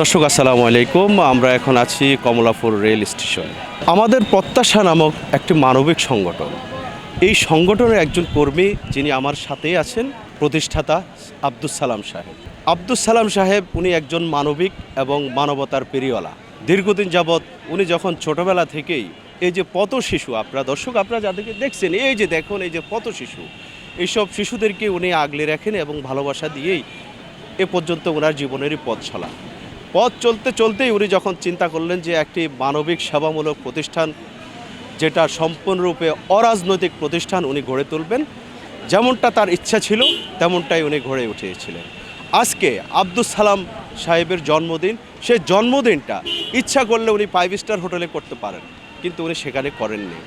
দর্শক, আসসালামু আলাইকুম। আমরা এখন আছি কমলাপুর রেল স্টেশন। আমাদের প্রত্যাশা নামক একটি মানবিক সংগঠন। এই সংগঠনের একজন কর্মী যিনি আমার সাথেই আছেন, প্রতিষ্ঠাতা আব্দুস সালাম সাহেব। আব্দুস সালাম সাহেব উনি একজন মানবিক এবং মানবতার পেরিওয়ালা দীর্ঘদিন যাবৎ উনি যখন ছোটবেলা থেকেই এই যে পথ শিশু, আপনারা দর্শক, আপনারা যাদেরকে দেখছেন, এই যে দেখুন, এই যে পথ শিশু, এইসব শিশুদেরকে উনি আগলে রাখেন এবং ভালোবাসা দিয়েই এ পর্যন্ত ওনার জীবনেরই পথ চলা। পথ চলতে চলতেই উনি যখন চিন্তা করলেন যে একটি মানবিক সেবামূলক প্রতিষ্ঠান যেটা সম্পূর্ণরূপে অরাজনৈতিক প্রতিষ্ঠান উনি গড়ে তুলবেন, যেমনটা তার ইচ্ছা ছিল, তেমনটাই উনি গড়ে উঠিয়েছিলেন আজকে আব্দুস সালাম সাহেবের জন্মদিন, সে জন্মদিনটা ইচ্ছা করলে উনি ফাইভ স্টার হোটেলে করতে পারেন, কিন্তু উনি সেখানে করেননি।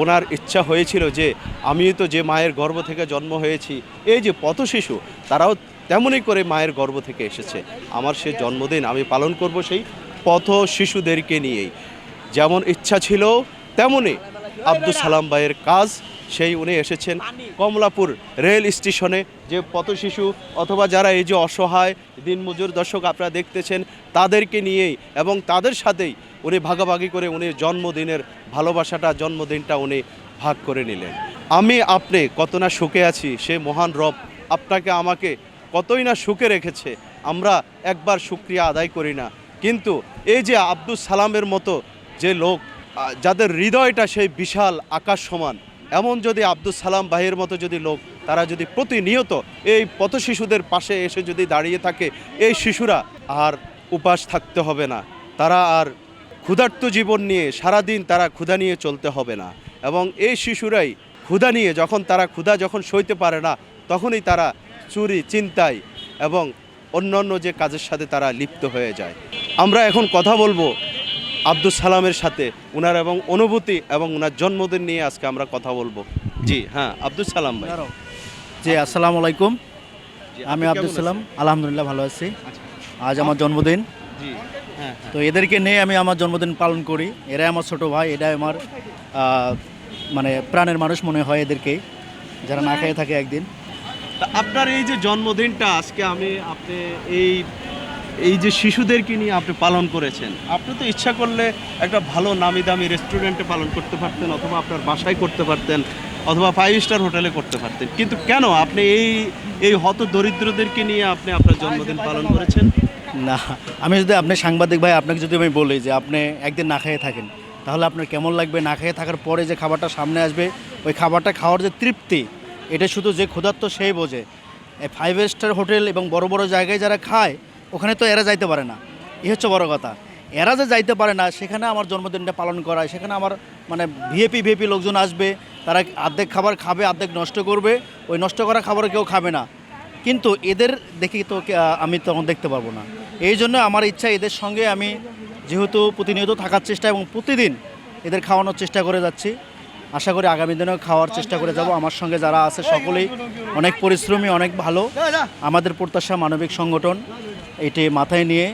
ওনার ইচ্ছা হয়েছিল যে আমি তো যে মায়ের গর্ভ থেকে জন্ম হয়েছি, এই যে পথ শিশু তারাও তেমনই করে মায়ের গর্ভ থেকে এসেছে। আমার সে জন্মদিন আমি পালন করব সেই পথ শিশুদেরকে নিয়েই। যেমন ইচ্ছা ছিল, তেমনই আব্দুল সালাম ভাইয়ের কাজ, সেই উনি এসেছেন কমলাপুর রেল স্টেশনে। যে পথ শিশু অথবা যারা এই যে অসহায় দিনমজুর দর্শক আপনারা দেখতেছেন, তাদেরকে নিয়েই এবং তাদের সাথেই উনি ভাগাভাগি করে উনি জন্মদিনের ভালোবাসাটা, জন্মদিনটা উনি ভাগ করে নিলেন। আমি আপনি কত না সুখে আছি, সে মহান রব আপনাকে আমাকে কতই না সুখে রেখেছে, আমরা একবার শুক্রিয়া আদায় করি না। কিন্তু এই যে আব্দুল সালামের মতো যে লোক যাদের হৃদয়টা সেই বিশাল আকাশ সমান, এমন যদি আব্দুল সালাম ভাইয়ের মতো যদি লোক, তারা যদি প্রতিনিয়ত এই পথ শিশুদের পাশে এসে যদি দাঁড়িয়ে থাকে, এই শিশুরা আর উপাস থাকতে হবে না। তারা আর ক্ষুধার্ত জীবন নিয়ে সারাদিন তারা ক্ষুধা নিয়ে চলতে হবে না। এবং এই শিশুরাই ক্ষুধা নিয়ে যখন তারা ক্ষুধা যখন সইতে পারে না, তখনই তারা চুরি চিন্তায় এবং অন্যান্য যে কাজের সাথে তারা লিপ্ত হয়ে যায়। আমরা এখন কথা বলব আব্দুল সালামের সাথে। ওনার এবং অনুভূতি এবং ওনার জন্মদিন নিয়ে আজকে আমরা কথা বলব। জি হ্যাঁ আব্দুল সালাম ভাই। জি আসসালামু আলাইকুম। আমি আব্দুল সালাম আলহামদুলিল্লাহ ভালো আছি। আচ্ছা। আজ আমার জন্মদিন। জি হ্যাঁ হ্যাঁ। তো এদেরকে নিয়ে আমি আমার জন্মদিন পালন করি। এরাই আমার ছোট ভাই এটাই আমার মানে প্রাণের মানুষ মনে হয় এদেরকে যারা না খেয়ে থাকে একদিন। তা আপনার এই যে জন্মদিনটা আজকে আমি আপনি এই এই যে শিশুদেরকে নিয়ে আপনি পালন করেছেন, আপনি তো ইচ্ছা করলে একটা ভালো নামি দামি রেস্টুরেন্টে পালন করতে পারতেন অথবা আপনার বাসায় করতে পারতেন অথবা ফাইভ স্টার হোটেলে করতে পারতেন। কিন্তু কেন আপনি এই এই হত দরিদ্রদেরকে নিয়ে আপনি আপনার জন্মদিন পালন করেছেন? না, আমি যদি আপনি সাংবাদিক ভাই আপনাকে যদি আমি বলি যে আপনি একদিন না খেয়ে থাকেন, তাহলে আপনার কেমন লাগবে? না খেয়ে থাকার পরে যে খাবারটা সামনে আসবে, ওই খাবারটা খাওয়ার যে তৃপ্তি এটা শুধু যে ক্ষুধার্ত সেই বোঝে। ফাইভ স্টার হোটেল এবং বড় বড় জায়গায় যারা খায়, ওখানে তো এরা যাইতে পারে না। এ হচ্ছে বড় কথা। এরা যে যাইতে পারে না, সেখানে আমার জন্মদিনটা পালন করায় সেখানে আমার মানে ভিএপি ভিএপি লোকজন আসবে, তারা অর্ধেক খাবার খাবে অর্ধেক নষ্ট করবে। ওই নষ্ট করা খাবার কেউ খাবে না। কিন্তু এদের দেখি তো আমি তখন দেখতে পারব না। এই জন্য আমার ইচ্ছা এদের সঙ্গে আমি যেহেতু প্রতিনিয়ত থাকার চেষ্টা এবং প্রতিদিন এদের খাওয়ানোর চেষ্টা করে যাচ্ছি। আশা করি আগামী দিনেও খাওয়ার চেষ্টা করে যাব। আমার সঙ্গে যারা আছে সকলেই অনেক পরিশ্রমী অনেক ভালো। আমাদের প্রত্যাশা মানবিক সংগঠন এটি মাথায় নিয়ে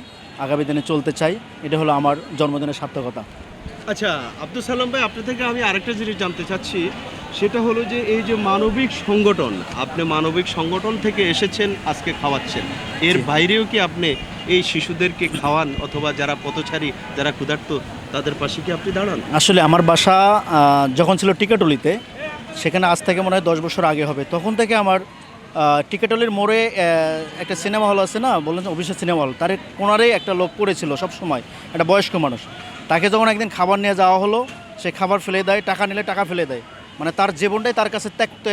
আগামী দিনে চলতে চাই। এটা হলো আমার জন্মদিনের সার্থকতা। আচ্ছা আব্দুল সালাম ভাই আপনার থেকে আমি আরেকটা জিনিস জানতে চাচ্ছি। সেটা হলো যে এই যে মানবিক সংগঠন আপনি মানবিক সংগঠন থেকে এসেছেন আজকে খাওয়াচ্ছেন। এর বাইরেও কি আপনি এই শিশুদেরকে খাওয়ান অথবা যারা পথচারী যারা ক্ষুধার্ত তাদের পাশে কি আপনি দাঁড়ান? আসলে আমার বাসা যখন ছিল টিকাটলিতে, সেখানে আজ থেকে মনে হয় দশ বছর আগে হবে। তখন থেকে আমার টিকাটলির মোড়ে একটা সিনেমা হল আছে না, বললেন অভিষেক সিনেমা হল, তার কোনারেই একটা লোক পড়েছিল সব সময় একটা বয়স্ক মানুষ। তাকে যখন একদিন খাবার নিয়ে যাওয়া হলো, সে খাবার ফেলে দেয়, টাকা নিলে টাকা ফেলে দেয়। মানে তার জীবনটাই তার কাছে ত্যাক্ত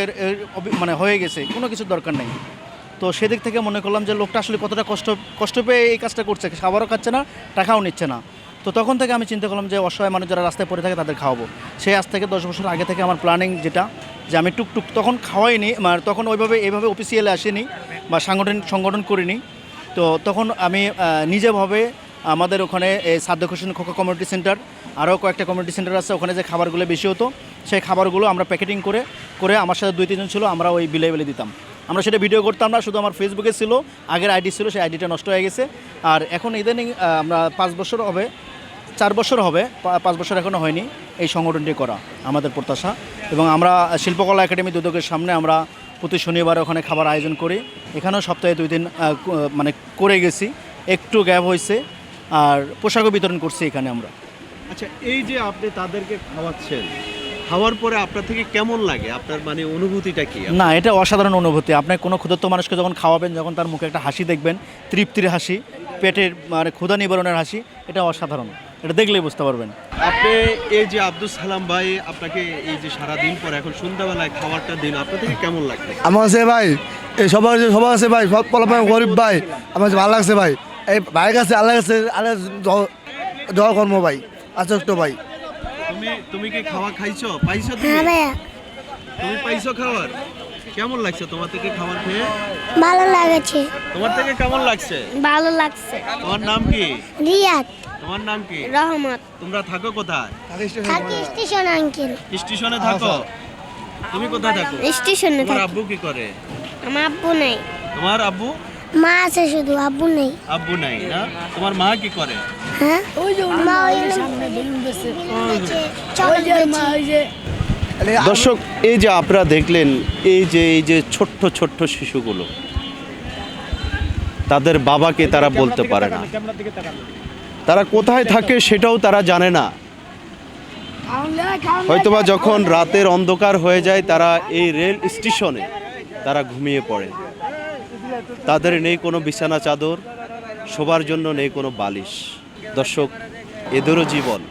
মানে হয়ে গেছে, কোনো কিছু দরকার নেই। তো সেদিক থেকে মনে করলাম যে লোকটা আসলে কতটা কষ্ট কষ্ট পেয়ে এই কাজটা করছে, খাবারও খাচ্ছে না, টাকাও নিচ্ছে না। তো তখন থেকে আমি চিন্তা করলাম যে অসহায় মানুষ যারা রাস্তায় পড়ে থাকে তাদের খাওয়াবো। সেই আজ থেকে দশ বছর আগে থেকে আমার প্ল্যানিং যেটা, যে আমি টুকটুক তখন খাওয়াইনি মানে তখন ওইভাবে এইভাবে অফিসিয়ালে আসেনি বা সাংগঠনিক সংগঠন করিনি। তো তখন আমি নিজেভাবে আমাদের ওখানে এই সাদ্য হোসেন খোকা কমিউনিটি সেন্টার আরও কয়েকটা কমিউনিটি সেন্টার আছে, ওখানে যে খাবারগুলো বেশি হতো, সেই খাবারগুলো আমরা প্যাকেটিং করে করে আমার সাথে দুই, তিনজন ছিল, আমরা ওই বিলে বিলে দিতাম। আমরা সেটা ভিডিও করতাম না, শুধু আমার ফেসবুকে ছিল, আগের আইডি ছিল, সেই আইডিটা নষ্ট হয়ে গেছে। আর এখন ইদানিং আমরা পাঁচ বছর হবে চার বছর হবে পাঁচ বছর এখনও হয়নি এই সংগঠনটি করা আমাদের প্রত্যাশা। এবং আমরা শিল্পকলা একাডেমি দুদকের সামনে আমরা প্রতি শনিবার ওখানে খাবার আয়োজন করি। এখানেও সপ্তাহে দুই দিন মানে করে গেছি। একটু গ্যাপ হয়েছে আর পোশাকও বিতরণ করছি এখানে আমরা। আচ্ছা এই যে আপনি তাদেরকে খাওয়াচ্ছেন খাওয়ার পরে আপনার থেকে কেমন লাগে? আপনার মানে অনুভূতিটা কি? না এটা অসাধারণ অনুভূতি। আপনি কোনো ক্ষুধার্ত মানুষকে যখন খাওয়াবেন যখন তার মুখে একটা হাসি দেখবেন তৃপ্তির হাসি পেটের মানে ক্ষুধা নিবারণের হাসি এটা অসাধারণ। এটা দেখলেই বুঝতে পারবেন। আপনি এই যে আব্দুল সালাম ভাই আপনাকে এই যে সারা দিন পর এখন সন্ধ্যাবেলায় খাবারটা দিন আপনার থেকে কেমন লাগছে আমার কাছে ভাই এই সবার কাছে সবার কাছে ভাই সব পলাপান গরিব ভাই আমার কাছে ভালো লাগছে ভাই। এই ভাইয়ের কাছে আল্লাহ কাছে আল্লাহ দোয়া কর্ম ভাই আচষ্ট ভাই। তুমি তুমি কি খাওয়া খাইছো? পাইছো তুমি? হ্যাঁ তুমি পাইছো খাবার? কেমন লাগছে? তোমার থেকে খাবার খেয়ে? ভালো লাগছে। তোমার থেকে কেমন লাগছে? ভালো লাগছে। তোমার নাম কি? রিয়াদ। তোমার নাম কি? রহমত। তোমরা থাকো কোথায়? থাকি স্টেশন আঙ্কেল। স্টেশনে থাকো। তুমি কোথায় থাকো? স্টেশনে তোমার থাকি। আব্বু কি করে? আমার আব্বু নেই। তোমার আব্বু? মা আছে শুধু আব্বু নেই। আব্বু নাই না? তোমার মা কি করে? হ্যাঁ? ওই যে মা ওই চকলেট বেচে। দর্শক এই যে আপনারা দেখলেন এই যে এই যে ছোট্ট ছোট্ট শিশুগুলো তাদের বাবাকে তারা বলতে পারে না। তারা কোথায় থাকে সেটাও তারা জানে না। হয়তোবা যখন রাতের অন্ধকার হয়ে যায় তারা এই রেল স্টেশনে তারা ঘুমিয়ে পড়ে। তাদের নেই কোনো বিছানা চাদর শোবার জন্য নেই কোনো বালিশ। দর্শক এদেরও জীবন।